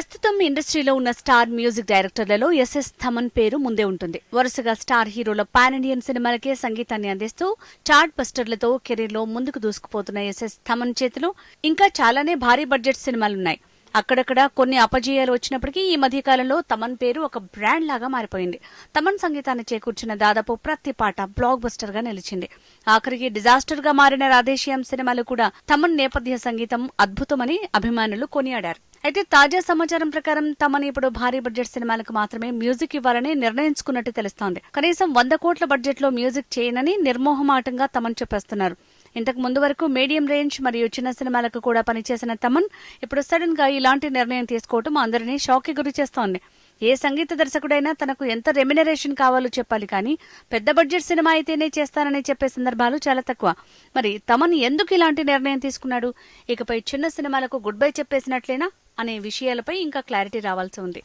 ప్రస్తుతం ఇండస్ట్రీలో ఉన్న స్టార్ మ్యూజిక్ డైరెక్టర్లలో ఎస్ఎస్ థమన్ పేరు ముందే ఉంటుంది. వరుసగా స్టార్ హీరోల పాన్ ఇండియన్ సినిమాలకే సంగీతాన్ని అందిస్తూ చార్ట్ బస్టర్లతో కెరీర్లో ముందుకు దూసుకుపోతున్న ఎస్ఎస్ థమన్ చేతిలో ఇంకా చాలానే భారీ బడ్జెట్ సినిమాలున్నాయి. అక్కడక్కడ కొన్ని అపజయాలు వచ్చినప్పటికీ ఈ మధ్య కాలంలో తమన్ పేరు ఒక బ్రాండ్ లాగా మారిపోయింది. తమన్ సంగీతాన్ని చేకూర్చిన దాదాపు ప్రతి పాట బ్లాక్ బస్టర్గా నిలిచింది. ఆఖరికి డిజాస్టర్గా మారిన రాధేశ్యాం సినిమాలు కూడా తమన్ నేపథ్య సంగీతం అద్భుతమని అభిమానులు కొనియాడారు. అయితే తాజా సమాచారం ప్రకారం తమని ఇప్పుడు భారీ బడ్జెట్ సినిమాలకు మాత్రమే మ్యూజిక్ ఇవ్వాలని నిర్ణయించుకున్నట్టు తెలుస్తోంది. కనీసం వంద కోట్ల బడ్జెట్లో మ్యూజిక్ చేయనని నిర్మోహమాటంగా తమన్ చెప్పేస్తున్నారు. ఇంతకు ముందు వరకు మీడియం రేంజ్ మరియు చిన్న సినిమాలకు కూడా పనిచేసిన తమన్ ఇప్పుడు సడన్గా ఇలాంటి నిర్ణయం తీసుకోవటం అందరినీ షాక్ గురి చేస్తోంది. ఏ సంగీత దర్శకుడైనా తనకు ఎంత రెమ్యునరేషన్ కావాలో చెప్పాలి కానీ పెద్ద బడ్జెట్ సినిమా అయితేనే చేస్తానని చెప్పే సందర్భాలు చాలా తక్కువ. మరి తమన్ ఎందుకు ఇలాంటి నిర్ణయం తీసుకున్నాడు? ఇకపై చిన్న సినిమాలకు గుడ్ బై చెప్పేసినట్లేనా? అనే విషయాలపై ఇంకా క్లారిటీ రావాల్సి ఉంది.